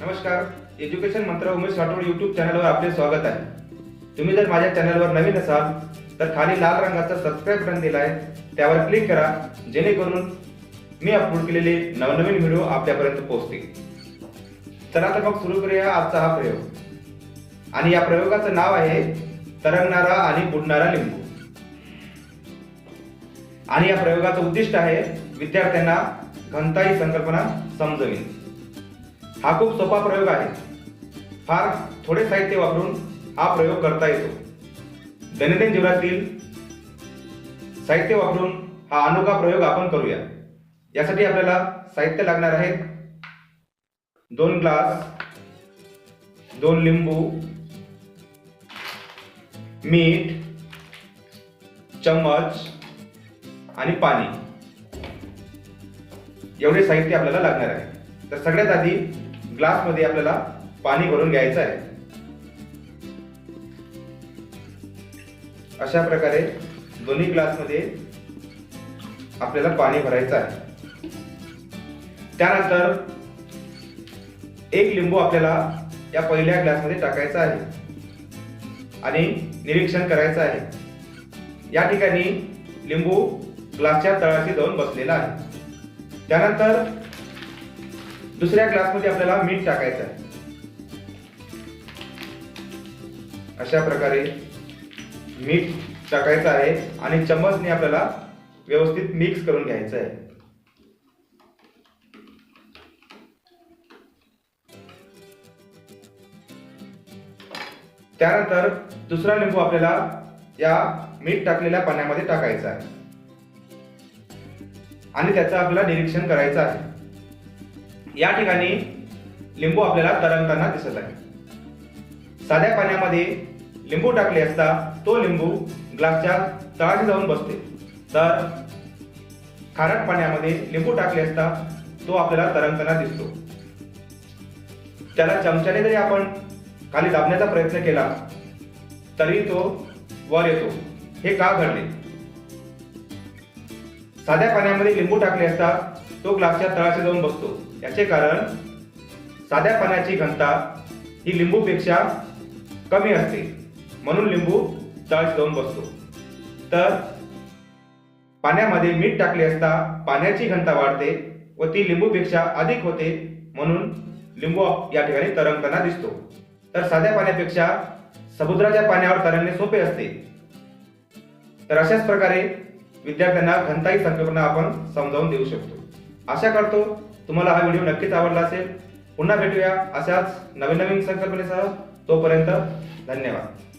नमस्कार एज्युकेशन मंत्र उमेश राठोड यूट्यूब चॅनलवर आपले स्वागत आहे. तुम्ही जर माझ्या चॅनलवर नवीन असाल तर खाली लाल रंगाचा सबस्क्राईब बटन दिला आहे त्यावर क्लिक करा जेणेकरून मी अपलोड केलेले नवनवीन व्हिडिओ आपल्यापर्यंत पोहोचतील. चला तर मग सुरू करूया आजचा हा प्रयोग. आणि या प्रयोगाचं नाव आहे तरंगणारा आणि बुडणारा लिंबू. आणि या प्रयोगाचं उद्दिष्ट आहे विद्यार्थ्यांना घनता ही संकल्पना समजविणे. हा खूप सोपा प्रयोग आहे. फार थोडे साहित्य वापरून हा प्रयोग करता येतो. दैनंदिन जीवनातील साहित्य वापरून हा अनोखा प्रयोग आपण करूया. यासाठी आपल्याला साहित्य लागणार आहे दोन ग्लास दोन लिंबू मीठ चम्मच आणि पाणी. एवढे साहित्य आपल्याला लागणार आहे. तर सगळ्यात आधी ग्लासमध्ये आपल्याला पाणी भरून घ्यायचं आहे. अशा प्रकारे दोन्ही ग्लासमध्ये आपल्याला पाणी भरायचं आहे. त्यानंतर एक लिंबू आपल्याला या पहिल्या ग्लासमध्ये टाकायचा आहे आणि निरीक्षण करायचं आहे. या ठिकाणी लिंबू ग्लासच्या तळाशी जाऊन बसलेला आहे. त्यानंतर दुसऱ्या ग्लासमध्ये आपल्याला मीठ टाकायचं आहे. अशा प्रकारे मीठ टाकायचं आहे आणि चम्मचने आपल्याला व्यवस्थित मिक्स करून घ्यायचं आहे. त्यानंतर दुसरा लिंबू आपल्याला या मीठ टाकलेल्या पाण्यामध्ये टाकायचा आहे. आणि त्याचं आपल्याला निरीक्षण करायचं आहे. या ठिकाणी लिंबू आपल्याला तरंगताना दिसत आहे. साध्या पाण्यामध्ये लिंबू टाकले असता तो लिंबू ग्लासच्या तळाशी जाऊन बसते. तर खारट पाण्यामध्ये लिंबू टाकले असता तो आपल्याला तरंगताना दिसतो. त्याला चमच्याने जरी आपण खाली दाबण्याचा प्रयत्न केला तरी तो वर येतो. हे का घडले? साध्या पाण्यामध्ये लिंबू टाकले असता तो ग्लासच्या तळाशी जाऊन बसतो. याचे कारण साध्या पाण्याची घनता ही लिंबूपेक्षा कमी असते. म्हणून लिंबू तळाशी जाऊन बसतो. तर पाण्यामध्ये मीठ टाकले असता पाण्याची घनता वाढते व ती लिंबूपेक्षा अधिक होते म्हणून लिंबू या ठिकाणी तरंगताना दिसतो. तर साध्या पाण्यापेक्षा समुद्राच्या पाण्यावर तरंगणे सोपे असते. तर अशाच प्रकारे विद्यार्थ्यांना घनताही संकल्पना आपण समजावून देऊ शकतो. आशा करतो तुम्हाला हा व्हिडिओ नक्कीच आवडला असेल. पुन्हा भेटूया अशाच नवीन नवीन संकल्पनेसह. तोपर्यंत धन्यवाद.